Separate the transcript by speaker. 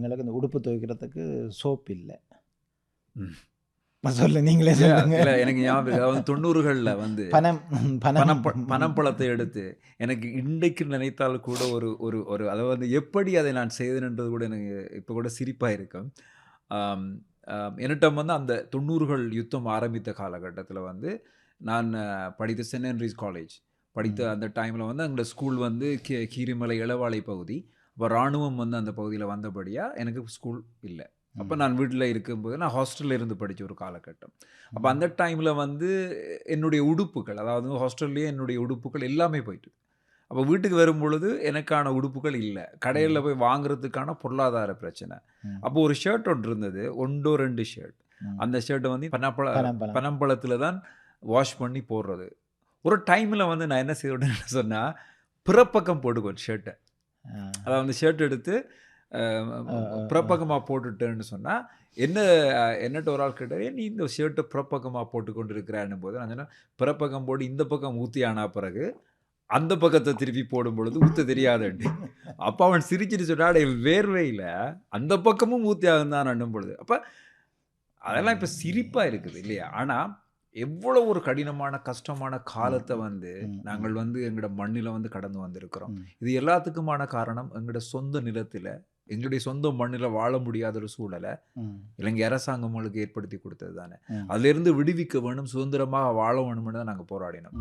Speaker 1: எங்களுக்கு இந்த உடுப்பு துவைக்கிறதுக்கு சோப் இல்லை. சொல்லு நீங்களே சொல்லுங்க.
Speaker 2: எனக்கு ஞாபகம் தொண்ணூறுகள்ல வந்து
Speaker 1: பனம்
Speaker 2: பனப்ப பனம்பழத்தை எடுத்து எனக்கு இன்றைக்கு நினைத்தால் கூட ஒரு ஒரு ஒரு அதாவது வந்து எப்படி அதை நான் செய்தேன்ன்றது கூட எனக்கு இப்போ கூட சிரிப்பாக இருக்கும் என்னிடம் வந்து அந்த தொண்ணூறுகள் யுத்தம் ஆரம்பித்த காலகட்டத்தில் வந்து நான் படித்த சென்ட் ஹென்ரிஸ் காலேஜ். படித்த அந்த டைமில் வந்து எங்களோட ஸ்கூல் வந்து கீரிமலை இளவாலை பகுதி. அப்போ இராணுவம் வந்து அந்த பகுதியில் வந்தபடியாக எனக்கு ஸ்கூல் இல்லை. அப்போ நான் வீட்டில் இருக்கும்போது நான் ஹாஸ்டலில் இருந்து படித்த ஒரு காலகட்டம். அப்போ அந்த டைமில் வந்து என்னுடைய உடுப்புகள் அதாவது ஹாஸ்டல்லேயே என்னுடைய உடுப்புகள் எல்லாமே போயிட்டு. அப்போ வீட்டுக்கு வரும் பொழுது எனக்கான உடுப்புகள் இல்லை. கடையில் போய் வாங்குறதுக்கான பொருளாதார பிரச்சனை. அப்போ ஒரு ஷர்ட் ஒன்று இருந்தது ஒன்றோ ரெண்டு ஷர்ட். அந்த ஷர்ட்டை வந்து பனப்பழ. பனம்பழத்தில் தான் வாஷ் பண்ணி போடுறது. ஒரு டைமில் வந்து நான் என்ன செய்வேன்னு சொன்னால் பிறப்பக்கம் போட்டுக்குவேன் ஷர்ட்டை அதாவது அந்த ஷர்ட் எடுத்து புறப்பக்கமாக போட்டுட்டேன்னு சொன்னால் என்ன என்னட்ட ஒரு ஆள் கேட்டார் "ஏன் நீ இந்த ஷர்ட்டை புறப்பக்கமாக போட்டு கொண்டு இருக்கிறான்னு போது நான் சொன்னேன் பிறப்பக்கம் போட்டு இந்த பக்கம் ஊற்றி ஆனா பிறகு அந்த பக்கத்தை திருப்பி போடும் பொழுது ஊற்ற தெரியாதுண்டு அப்போ அவன் சிரிச்சிட்டு சொன்னாடே வேர்வையில் அந்த பக்கமும் ஊற்றி ஆகும் தான் அண்ணும் பொழுது. அப்போ அதெல்லாம் இப்போ சிரிப்பாக இருக்குது இல்லையா? ஆனால் எவ்வளோ ஒரு கடினமான கஷ்டமான காலத்தை வந்து. நாங்கள் வந்து எங்களோட மண்ணில் வந்து கடந்து வந்திருக்கிறோம். இது எல்லாத்துக்குமான காரணம் எங்களோட சொந்த நிலத்தில் எங்களுடைய சொந்த மண்ணில் வாழ முடியாத ஒரு சூழலை. இலங்கை அரசாங்கம் உங்களுக்கு ஏற்படுத்தி கொடுத்தது தானே. அதிலிருந்து விடுவிக்க வேணும் சுதந்திரமாக வாழ வேணும்னு தான் நாங்கள் போராடினோம்